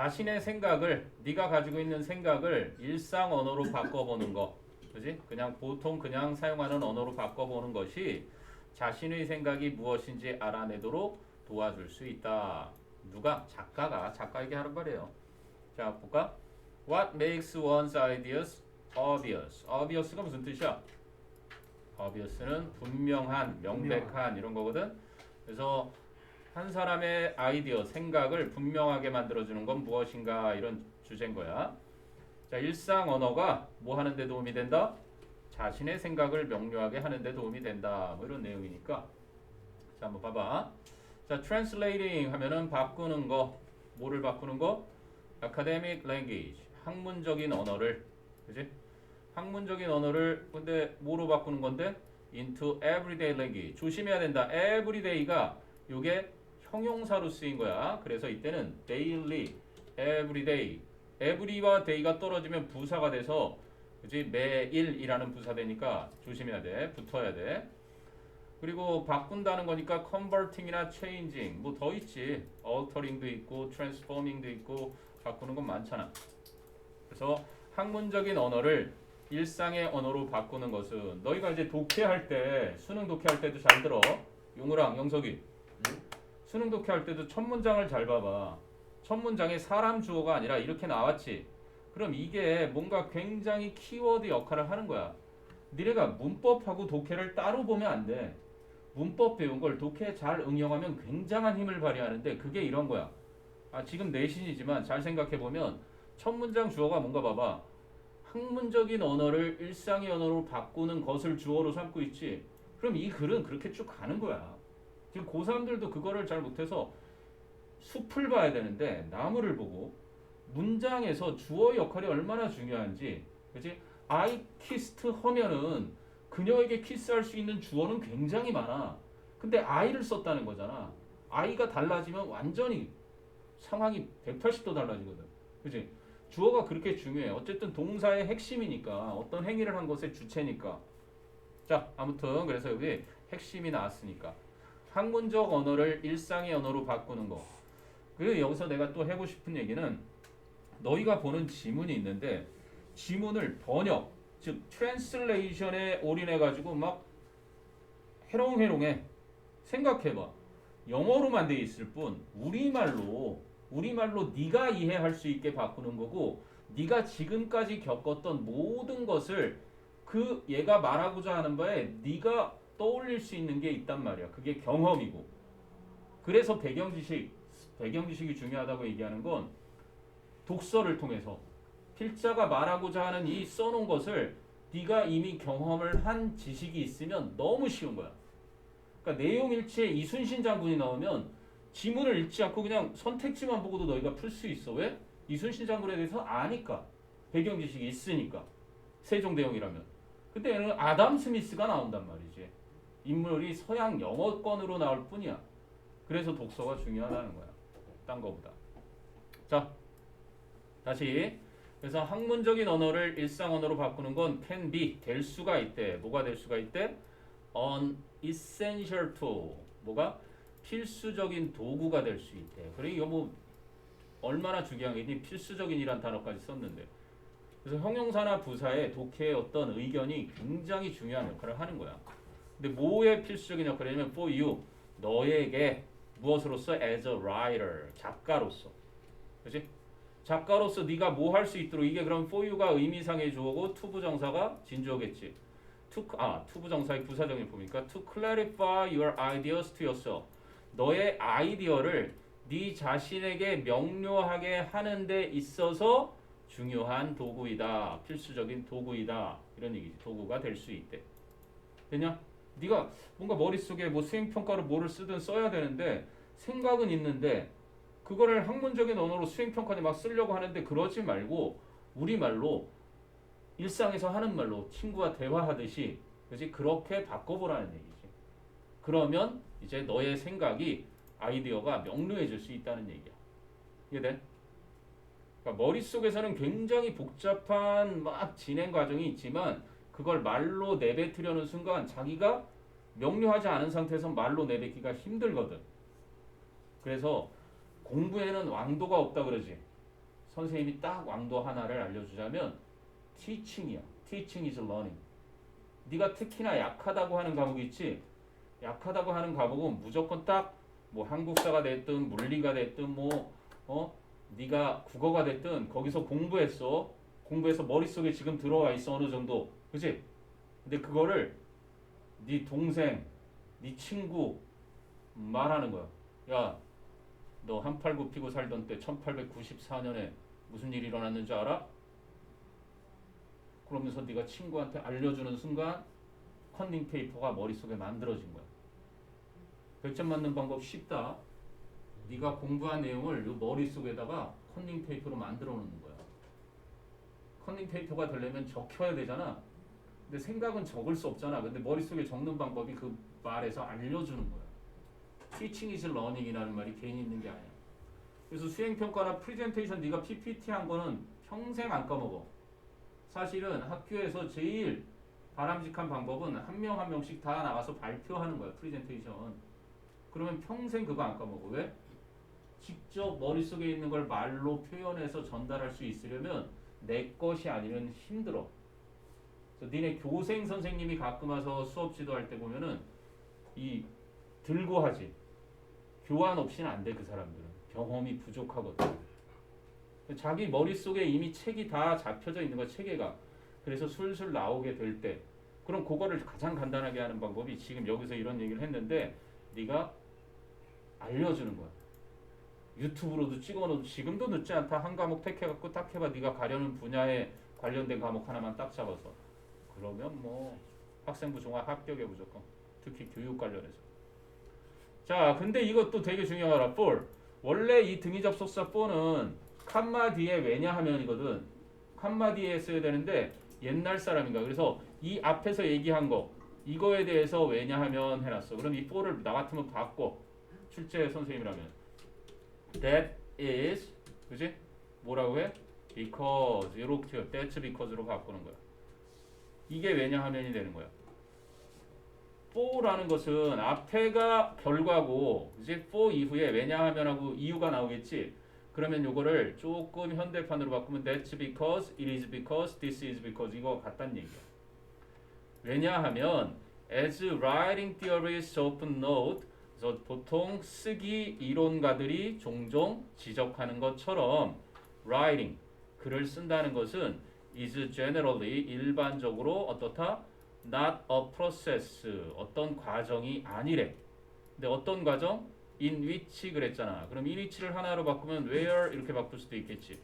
자신의 생각을 네가 가지고 있는 생각을 일상 언어로 바꿔보는 거, 그지? 그냥 보통 그냥 사용하는 언어로 바꿔보는 것이 자신의 생각이 무엇인지 알아내도록 도와줄 수 있다. 누가 작가가 작가에게 하는 말이에요. 자 볼까? What makes one's ideas obvious? obvious가 무슨 뜻이야? obvious는 분명한, 명백한 이런 거거든. 그래서 한 사람의 아이디어, 생각을 분명하게 만들어주는 건 무엇인가 이런 주제인 거야. 자, 일상 언어가 뭐 하는 데 도움이 된다? 자신의 생각을 명료하게 하는 데 도움이 된다. 뭐 이런 내용이니까. 자, 한번 봐봐. 자, translating 하면은 바꾸는 거. 뭐를 바꾸는 거? academic language. 학문적인 언어를. 그지? 학문적인 언어를 근데 뭐로 바꾸는 건데? into everyday language. 조심해야 된다. everyday가 요게 형용사로 쓰인 거야. 그래서 이때는 daily, everyday. every와 day가 떨어지면 부사가 돼서 그지 매일이라는 부사 되니까 조심해야 돼. 붙어야 돼. 그리고 바꾼다는 거니까 converting이나 changing 뭐 더 있지. altering도 있고 transforming도 있고 바꾸는 건 많잖아. 그래서 학문적인 언어를 일상의 언어로 바꾸는 것은 너희가 이제 독해할 때 수능 독해할 때도 잘 들어. 용우랑 영석이 수능 독해 할 때도 첫 문장을 잘 봐봐. 첫 문장에 사람 주어가 아니라 이렇게 나왔지. 그럼 이게 뭔가 굉장히 키워드 역할을 하는 거야. 니네가 문법하고 독해를 따로 보면 안 돼. 문법 배운 걸 독해에 잘 응용하면 굉장한 힘을 발휘하는데 그게 이런 거야. 아, 지금 내신이지만 잘 생각해 보면 첫 문장 주어가 뭔가 봐봐. 학문적인 언어를 일상의 언어로 바꾸는 것을 주어로 삼고 있지. 그럼 이 글은 그렇게 쭉 가는 거야. 지금 고3들도 그거를 잘 못해서 숲을 봐야 되는데 나무를 보고 문장에서 주어 역할이 얼마나 중요한지 그렇지? I kissed 하면은 그녀에게 키스할 수 있는 주어는 굉장히 많아. 근데 I를 썼다는 거잖아. I가 달라지면 완전히 상황이 180도 달라지거든. 그지? 주어가 그렇게 중요해. 어쨌든 동사의 핵심이니까 어떤 행위를 한 것의 주체니까. 자, 아무튼 그래서 여기 핵심이 나왔으니까 학문적 언어를 일상의 언어로 바꾸는 거. 그리고 여기서 내가 또 하고 싶은 얘기는 너희가 보는 지문이 있는데 지문을 번역, 즉 트랜슬레이션에 올인해 가지고 막 해롱해롱해. 생각해봐. 영어로만 돼 있을 뿐 우리말로 우리말로 네가 이해할 수 있게 바꾸는 거고 네가 지금까지 겪었던 모든 것을 그 얘가 말하고자 하는 바에 네가 떠올릴 수 있는 게 있단 말이야. 그게 경험이고. 그래서 배경 지식, 배경 지식이 중요하다고 얘기하는 건 독서를 통해서 필자가 말하고자 하는 이 써놓은 것을 네가 이미 경험을 한 지식이 있으면 너무 쉬운 거야. 그러니까 내용 일치에 이순신 장군이 나오면 지문을 읽지 않고 그냥 선택지만 보고도 너희가 풀 수 있어. 왜? 이순신 장군에 대해서 아니까. 배경 지식이 있으니까. 세종대왕이라면. 근데 얘는 아담 스미스가 나온단 말이지. 인물이 서양 영어권으로 나올 뿐이야. 그래서 독서가 중요하다는 거야. 딴 거보다. 자, 다시. 그래서 학문적인 언어를 일상 언어로 바꾸는 건 can be 될 수가 있대. 뭐가 될 수가 있대? an essential tool. 뭐가 필수적인 도구가 될 수 있대. 그래 이거 뭐 얼마나 중요한 게니 필수적인이란 단어까지 썼는데. 그래서 형용사나 부사의 독해의 어떤 의견이 굉장히 중요한 역할을 하는 거야. 근데 뭐의 필수적인 역할이냐면 for you 너에게 무엇으로서 as a writer 작가로서 그렇지? 작가로서 네가 뭐 할 수 있도록 이게 그럼 for you가 의미상의 주어고 to 부정사가 진주어겠지. to 아 to 부정사의 부사적인 form이니까 to clarify your ideas to yourself 너의 아이디어를 네 자신에게 명료하게 하는 데 있어서 중요한 도구이다. 필수적인 도구이다. 이런 얘기지. 도구가 될 수 있대. 되냐? 네가 뭔가 머릿속에 뭐 수행평가로 뭐를 쓰든 써야 되는데 생각은 있는데 그거를 학문적인 언어로 수행평가에 막 쓰려고 하는데 그러지 말고 우리말로 일상에서 하는 말로 친구와 대화하듯이 그지 그렇게 바꿔보라는 얘기지. 그러면 이제 너의 생각이 아이디어가 명료해질 수 있다는 얘기야. 이해돼? 그러니까 머릿속에서는 굉장히 복잡한 막 진행 과정이 있지만 그걸 말로 내뱉으려는 순간 자기가 명료하지 않은 상태에서 말로 내뱉기가 힘들거든. 그래서 공부에는 왕도가 없다 그러지. 선생님이 딱 왕도 하나를 알려주자면 teaching이야. teaching is learning. 네가 특히나 약하다고 하는 과목이 있지. 약하다고 하는 과목은 무조건 딱 뭐 한국사가 됐든 물리가 됐든 뭐 어? 네가 국어가 됐든 거기서 공부했어. 공부해서 머릿속에 지금 들어와 있어 어느 정도. 그지? 근데 그거를 네 동생, 네 친구 말하는 거야. 야, 너 한팔구 피고 살던 때 1894년에 무슨 일이 일어났는 줄 알아? 그러면서 네가 친구한테 알려주는 순간 컨닝 페이퍼가 머릿속에 만들어진 거야. 100점 맞는 방법 쉽다. 네가 공부한 내용을 요 머릿속에다가 컨닝 페이퍼로 만들어 놓는 거야. 컨닝 페이퍼가 되려면 적혀야 되잖아. 근데 생각은 적을 수 없잖아. 근데 머릿속에 적는 방법이 그 말에서 알려주는 거야. Teaching is learning이라는 말이 괜히 있는 게 아니야. 그래서 수행평가나 프레젠테이션 네가 PPT 한 거는 평생 안 까먹어. 사실은 학교에서 제일 바람직한 방법은 한 명 한 명씩 다 나가서 발표하는 거야. 프레젠테이션. 그러면 평생 그거 안 까먹어. 왜? 직접 머릿속에 있는 걸 말로 표현해서 전달할 수 있으려면 내 것이 아니면 힘들어. 니네 교생 선생님이 가끔 와서 수업 지도할 때 보면은 이 들고 하지. 교환 없이는 안 돼 그 사람들은. 경험이 부족하거든. 자기 머릿속에 이미 책이 다 잡혀져 있는 거야 체계가. 그래서 술술 나오게 될 때 그럼 그거를 가장 간단하게 하는 방법이 지금 여기서 이런 얘기를 했는데 네가 알려주는 거야. 유튜브로도 찍어놓도 지금도 늦지 않다. 한 과목 택해갖고 딱 해봐. 네가 가려는 분야에 관련된 과목 하나만 딱 잡아서. 그러면 뭐 학생부 종합 합격에 무조건. 특히 교육 관련해서. 자, 근데 이것도 되게 중요하라. for. 원래 이 등위 접속사 for는 칸마 뒤에 왜냐하면이거든. 칸마 뒤에 써야 되는데 옛날 사람인가. 그래서 이 앞에서 얘기한 거 이거에 대해서 왜냐하면 해놨어. 그럼 이 for를 나 같으면 바꿔. 출제 선생님이라면. That is 그지? 뭐라고 해? Because 이렇게 That's because로 바꾸는 거야. 이게 왜냐하면이 되는 거야. for라는 것은 앞에가 결과고 이제 for 이후에 왜냐 하면하고 이유가 나오겠지. 그러면 요거를 조금 현대판으로 바꾸면 that's because, it is because, this is because 이거 같단 얘기야. 왜냐하면 as writing theorists often note 그래서 보통 쓰기 이론가들이 종종 지적하는 것처럼 writing 글을 쓴다는 것은 is generally 일반적으로 어떻다? not a process 어떤 과정이 아니래. 근데 어떤 과정? in which 그랬잖아. 그럼 in which를 하나로 바꾸면 where 이렇게 바꿀 수도 있겠지.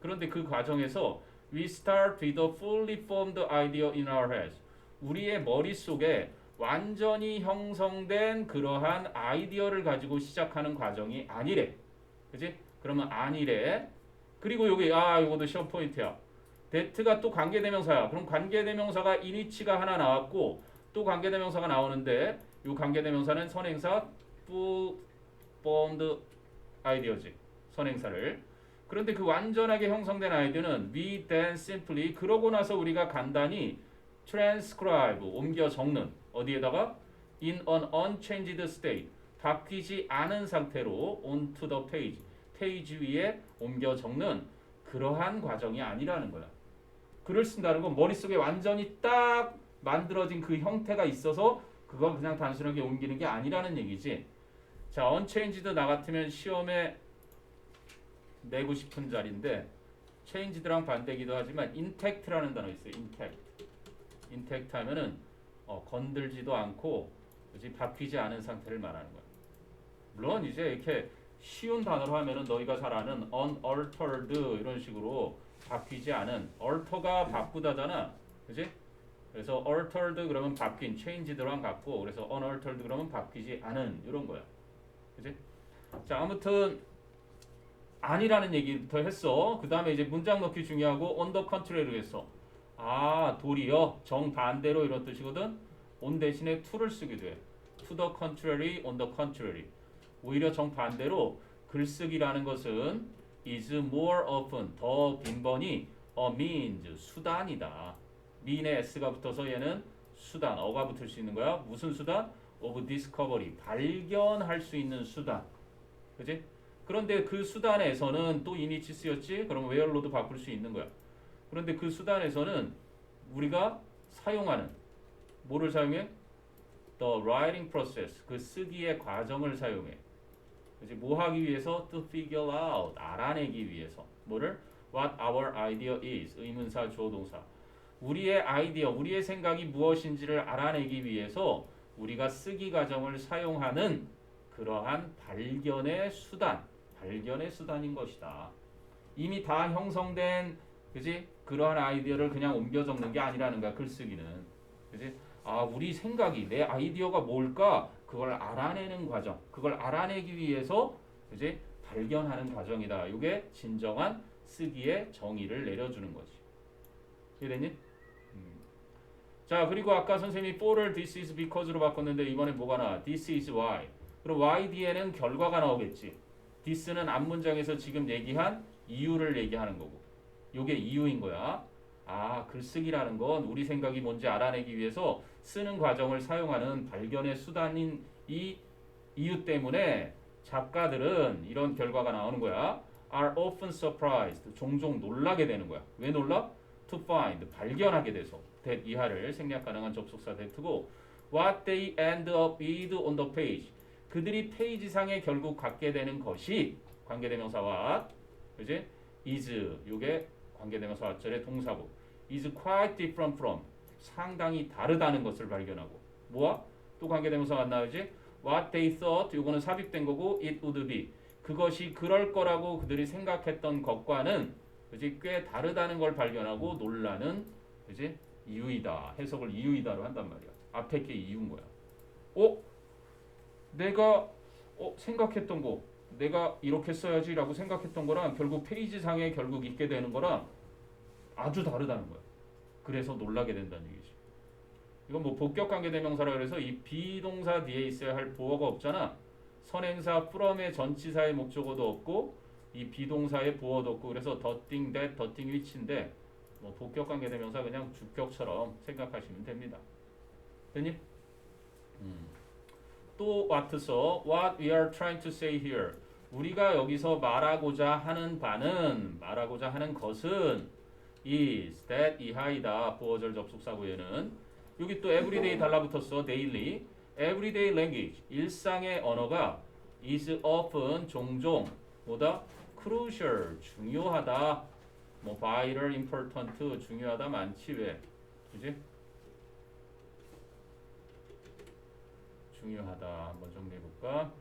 그런데 그 과정에서 we start with a fully formed idea in our heads. 우리의 머릿속에 완전히 형성된 그러한 아이디어를 가지고 시작하는 과정이 아니래. 그지? 그러면 아니래. 그리고 여기 아 이것도 시험 포인트야. That가 또 관계대명사야. 그럼 관계대명사가 in위치가 하나 나왔고 또 관계대명사가 나오는데 이 관계대명사는 선행사 full 아이디어지. 선행사를. 그런데 그 완전하게 형성된 아이디어는 we then simply 그러고 나서 우리가 간단히 transcribe 옮겨 적는 어디에다가 in an unchanged state 바뀌지 않은 상태로 onto the page 페이지 위에 옮겨 적는 그러한 과정이 아니라는 거야. 글을 쓴다는 건 머릿속에 완전히 딱 만들어진 그 형태가 있어서 그걸 그냥 단순하게 옮기는 게 아니라는 얘기지. 자, unchanged 나 같으면 시험에 내고 싶은 자리인데 changed랑 반대기도 하지만 intact라는 단어 있어요. intact. intact 하면은 어, 건들지도 않고 그지 바뀌지 않은 상태를 말하는 거야. 물론 이제 이렇게 쉬운 단어로 하면은 너희가 잘 아는 unaltered 이런 식으로 바뀌지 않은 alter가 바꾸다잖아. 그지? 그래서 altered 그러면 바뀐 changed랑 같고 그래서 unaltered 그러면 바뀌지 않은 이런 거야. 그지? 자, 아무튼 아니라는 얘기부터 했어. 그 다음에 이제 문장 넣기 중요하고 on the contrary로 했어. 아, 도리어 정반대로 이런 뜻이거든. on 대신에 to를 쓰기도 해. to the contrary, on the contrary. 오히려 정반대로 글쓰기라는 것은 is more often 더 빈번히 a means 수단이다. mean에 s가 붙어서 얘는 수단 어가 붙을 수 있는 거야. 무슨 수단? of discovery 발견할 수 있는 수단. 그지? 그런데 그 수단에서는 또 이니치 쓰였지? 그럼 where로도 바꿀 수 있는 거야. 그런데 그 수단에서는 우리가 사용하는 뭐를 사용해? The writing process 그 쓰기의 과정을 사용해. 그지? 뭐 하기 위해서? To figure out 알아내기 위해서. 뭐를? What our idea is 의문사 주어동사. 우리의 아이디어, 우리의 생각이 무엇인지를 알아내기 위해서 우리가 쓰기 과정을 사용하는 그러한 발견의 수단, 발견의 수단인 것이다. 이미 다 형성된 그지? 그러한 아이디어를 그냥 옮겨 적는 게 아니라는 거야 글쓰기는 그지? 아 우리 생각이 내 아이디어가 뭘까 그걸 알아내는 과정 그걸 알아내기 위해서 그지? 발견하는 과정이다 이게 진정한 쓰기의 정의를 내려주는 거지 이해됐니? 음. 자 그리고 아까 선생님이 for를 this is because로 바꿨는데 이번에 뭐가 나와? this is why 그럼 why 뒤에는 결과가 나오겠지 this는 앞 문장에서 지금 얘기한 이유를 얘기하는 거고 요게 이유인 거야. 아, 글쓰기라는 건 우리 생각이 뭔지 알아내기 위해서 쓰는 과정을 사용하는 발견의 수단인 이 이유 때문에 작가들은 이런 결과가 나오는 거야. are often surprised. 종종 놀라게 되는 거야. 왜 놀라? to find. 발견하게 돼서. that 이하를 생략 가능한 접속사 that고 what they end up with on the page. 그들이 페이지상에 결국 갖게 되는 것이 관계대명사와 그지? is 요게 관계대명사 앞절의 동사고 is quite different from 상당히 다르다는 것을 발견하고 뭐야? 또안 나오지? what they thought 요거는 삽입된 거고 it would be. 그것이 그럴 거라고 그들이 생각했던 것과는 그지? 꽤 다르다는 걸 발견하고 놀라는 그지? 이유이다 해석을 이유이다로 한단 말이야. 앞에 게 이유인 거야. 어? 내가 어? 생각했던 거 내가 이렇게 써야지라고 생각했던 거랑 결국 페이지 상에 결국 있게 되는 거랑 아주 다르다는 거야. 그래서 놀라게 된다는 얘기지. 이건 뭐 복격 관계 대명사라 그래서 이 비동사 뒤에 있어야 할 보어가 없잖아. 선행사 from의 전치사의 목적어도 없고 이 비동사의 보어도 없고 그래서 더띵 that, 더띵 which인데 뭐 복격 관계 대명사 그냥 주격처럼 생각하시면 됩니다. 됐니? 음. 또써 what we are trying to say here 우리가 여기서 말하고자 하는 바는 말하고자 하는 것은 is that 이하이다 보어절 접속사구에는 여기 또 everyday 달라붙었어 daily everyday language 일상의 언어가 is often 종종 뭐다 crucial 중요하다 뭐 vital important 중요하다 많지 왜 그지 중요하다 한번 정리해 볼까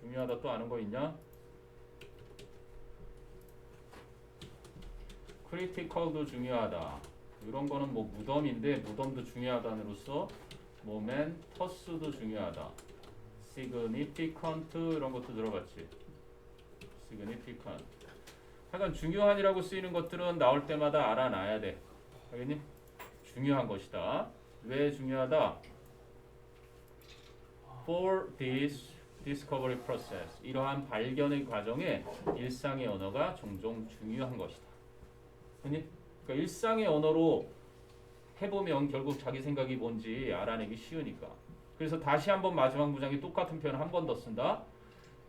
중요하다 또 아는 거 있냐? 크리티컬도 중요하다. 이런 거는 뭐 무덤인데 무덤도 중요하다는으로서 뭐맨 터스도 중요하다. 시그니피컨트 이런 것도 들어봤지. 시그니피컨트. 하여간 중요한이라고 쓰이는 것들은 나올 때마다 알아놔야 돼. 알겠니? 중요한 것이다. 왜 중요하다? For this discovery process 이러한 발견의 과정에 일상의 언어가 종종 중요한 것이다. 그러니까 일상의 언어로 해보면 결국 자기 생각이 뭔지 알아내기 쉬우니까. 그래서 다시 한번 마지막 문장에 똑같은 표현 한 번 더 쓴다.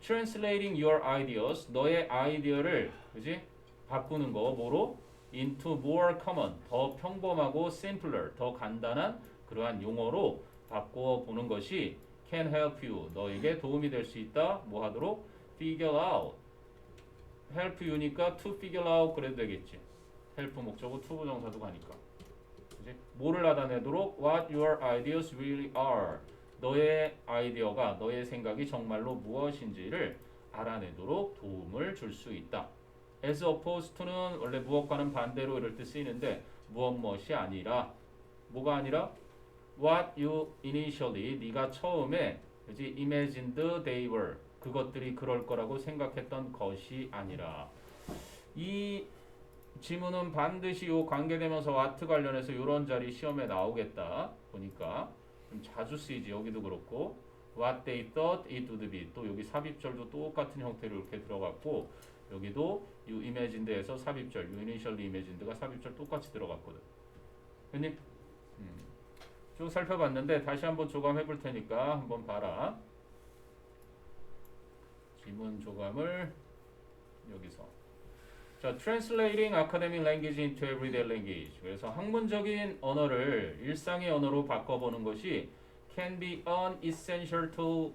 Translating your ideas 너의 아이디어를 그지 바꾸는 거 뭐로 into more common 더 평범하고 simpler 더 간단한 그러한 용어로 바꿔 보는 것이 can help you. 너에게 도움이 될 수 있다. 뭐 하도록? figure out. help you니까 to figure out 그래도 되겠지. help 목적어 to 부정사도 가니까. 그지 뭐를 알아내도록? what your ideas really are. 너의 아이디어가 너의 생각이 정말로 무엇인지를 알아내도록 도움을 줄 수 있다. as opposed to는 원래 무엇과는 반대로 이럴 때 쓰이는데 무엇 무엇이 아니라. 뭐가 아니라 what you initially 네가 처음에 그지 imagined they were 그것들이 그럴 거라고 생각했던 것이 아니라 이 지문은 반드시 요 관계되면서 what 관련해서 이런 자리 시험에 나오겠다 보니까 좀 자주 쓰이지 여기도 그렇고 what they thought it would be 또 여기 삽입절도 똑같은 형태로 이렇게 들어갔고 여기도 이 imagined에서 삽입절 이 initially imagined가 삽입절 똑같이 들어갔거든. 됐니? 음. 쭉 살펴봤는데 다시 한번 조감해 볼 테니까 한번 봐라. 지문 조감을 여기서 자, translating academic language into everyday language. 그래서 학문적인 언어를 일상의 언어로 바꿔보는 것이 can be an essential tool,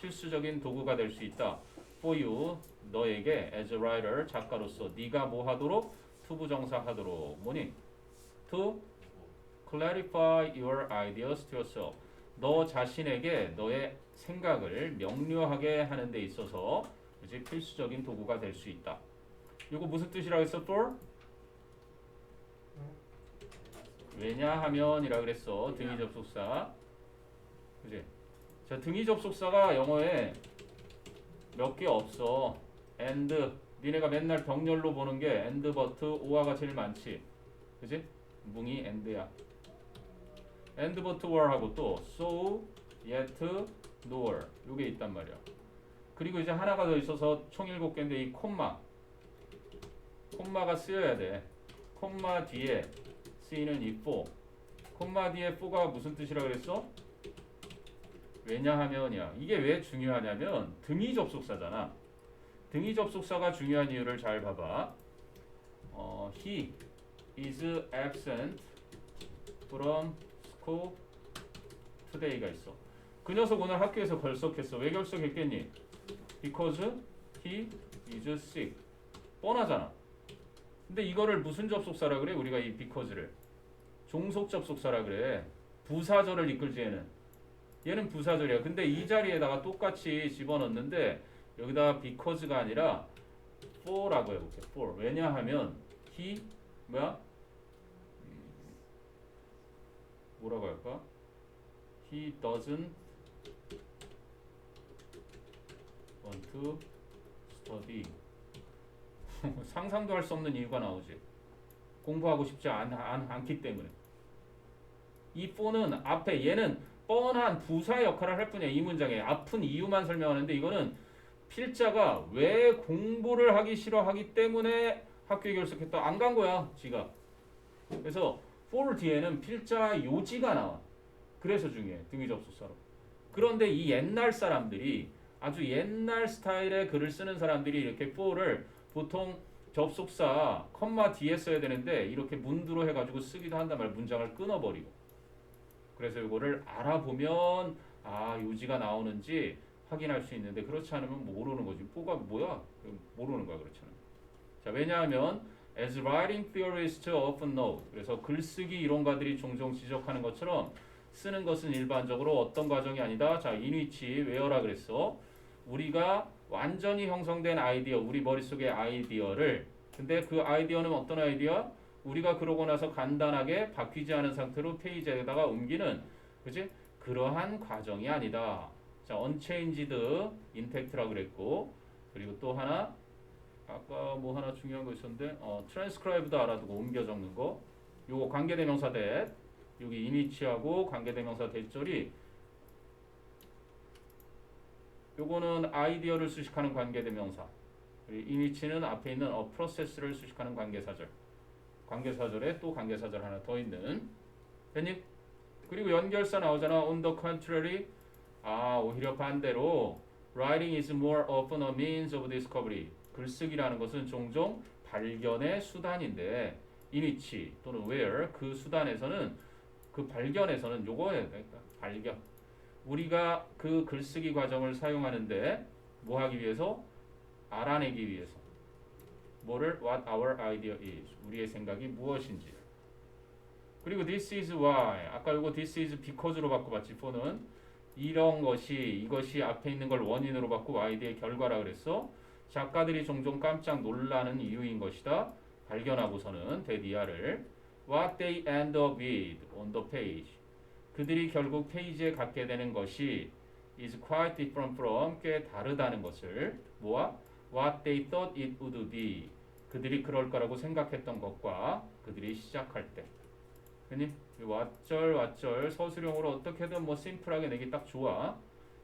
필수적인 도구가 될 수 있다. For you, 너에게 as a writer, 작가로서 네가 뭐 하도록 투부정사 하도록 뭐니? To clarify your ideas to yourself. 너 자신에게 너의 생각을 명료하게 하는 데 있어서 이제 필수적인 도구가 될 수 있다. 이거 무슨 뜻이라고 했어? for? 왜냐하면이라 그랬어. 등위 접속사. 그지? 자, 등위 접속사가 영어에 몇 개 없어. and 니네가 맨날 병렬로 보는 게 and, but, or가 제일 많지. 그지? 뭉이 and야. And, but, or 하고 또 so, yet, nor 요게 있단 말이야. 그리고 이제 하나가 더 있어서 총 일곱 개인데 이 콤마. 콤마가 쓰여야 돼. 콤마 뒤에 쓰이는 이 for. 콤마 뒤에 for가 무슨 뜻이라 그랬어? 왜냐하면이야. 이게 왜 중요하냐면 등위 접속사잖아. 등위 접속사가 중요한 이유를 잘 봐봐. 어, he is absent from school today가 있어. 그 녀석 오늘 학교에서 결석했어. 왜 결석했겠니? Because he is sick. 뻔하잖아. 근데 이거를 무슨 접속사라 그래? 우리가 이 because를 종속 접속사라 그래. 부사절을 이끌지 얘는. 얘는 부사절이야. 근데 이 자리에다가 똑같이 집어넣는데 여기다 because가 아니라 for라고 해볼게. for. 왜냐하면 he 뭐야? 음, 뭐라고 할까? He doesn't want to study. 상상도 할 수 없는 이유가 나오지. 공부하고 싶지 않, 않, 않기 때문에. 이 for는 앞에 얘는 뻔한 부사 역할을 할 뿐이야. 이 문장에 아픈 이유만 설명하는데 이거는 필자가 왜 공부를 하기 싫어하기 때문에 학교에 결석했다 안 간 거야 지가. 그래서 for 뒤에는 필자 요지가 나와. 그래서 중요해 등위 접속사로. 그런데 이 옛날 사람들이 아주 옛날 스타일의 글을 쓰는 사람들이 이렇게 for를 보통 접속사 컴마 뒤에 써야 되는데 이렇게 문두로 해가지고 쓰기도 한단 말이야 문장을 끊어버리고. 그래서 이거를 알아보면 아 요지가 나오는지 확인할 수 있는데 그렇지 않으면 모르는 거지. 뭐가 뭐야? 모르는 거야 그렇잖아 자 왜냐하면 as writing theorists often know 그래서 글쓰기 이론가들이 종종 지적하는 것처럼 쓰는 것은 일반적으로 어떤 과정이 아니다 자 인위치 외어라 그랬어 우리가 완전히 형성된 아이디어, 우리 머릿속의 아이디어를 근데 그 아이디어는 어떤 아이디어? 우리가 그러고 나서 간단하게 바뀌지 않은 상태로 페이지에다가 옮기는 그지? 그러한 과정이 아니다. 자, unchanged intact라고 그랬고 그리고 또 하나 아까 뭐 하나 중요한 거 있었는데 어, transcribe도 알아두고 옮겨 적는 거 요거 관계대명사 that 여기 이니치하고 관계대명사 대절이 요거는 아이디어를 수식하는 관계대명사. 이니치는 앞에 있는 어 프로세스를 수식하는 관계사절. 관계사절에 또 관계사절 하나 더 있는. 됐니? 그리고 연결사 나오잖아. On the contrary. 아, 오히려 반대로 writing is more often a means of discovery. 글쓰기라는 것은 종종 발견의 수단인데 이니치 또는 where 그 수단에서는 그 발견에서는 그러니까 발견. 우리가 그 글쓰기 과정을 사용하는데 뭐 하기 위해서? 알아내기 위해서. 뭐를? what our idea is. 우리의 생각이 무엇인지. 그리고 this is why. 아까 이거 this is because로 바꿔봤지 for는. 이런 것이 이것이 앞에 있는 걸 원인으로 바꾸고 y의 결과라 그랬어 작가들이 종종 깜짝 놀라는 이유인 것이다. 발견하고서는 데디아를 what they end up with on the page. 그들이 결국 페이지에 갖게 되는 것이 is quite different from 꽤 다르다는 것을 뭐와 what they thought it would be. 그들이 그럴 거라고 생각했던 것과 그들이 시작할 때. 그니 왓절 왓절 서술형으로 어떻게든 뭐 심플하게 내기 딱 좋아.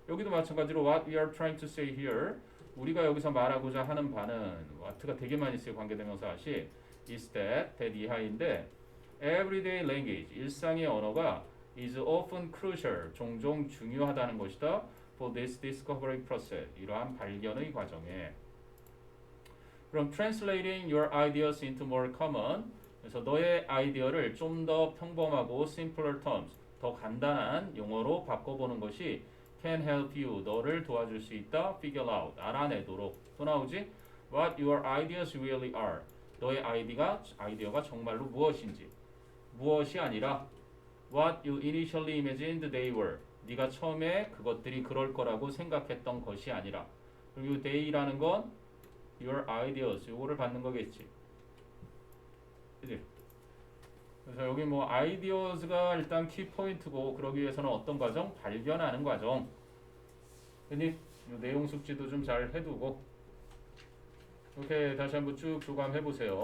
여기도 마찬가지로 what we are trying to say here 우리가 여기서 말하고자 하는 바는 what가 되게 많이 쓰여 관계대명사 하시 is that that 이하인데 everyday language 일상의 언어가 is often crucial 종종 중요하다는 것이다. for this discovery process. 이러한 발견의 과정에 그럼 translating your ideas into more common 그래서 너의 아이디어를 좀 더 평범하고 simpler terms 더 간단한 용어로 바꿔보는 것이 can help you. 너를 도와줄 수 있다. figure out. 알아내도록. 또 나오지? What your ideas really are. 너의 아이디가 아이디어가 정말로 무엇인지. 무엇이 아니라 what you initially imagined they were. 네가 처음에 그것들이 그럴 거라고 생각했던 것이 아니라. 그리고 they라는 건 your ideas. 요거를 받는 거겠지. 그지? 그래서 여기 뭐 아이디어스가 일단 키 포인트고 그러기 위해서는 어떤 과정? 발견하는 과정. 요 내용 숙지도 좀 잘 해두고 이렇게 다시 한번 쭉 교감해 보세요.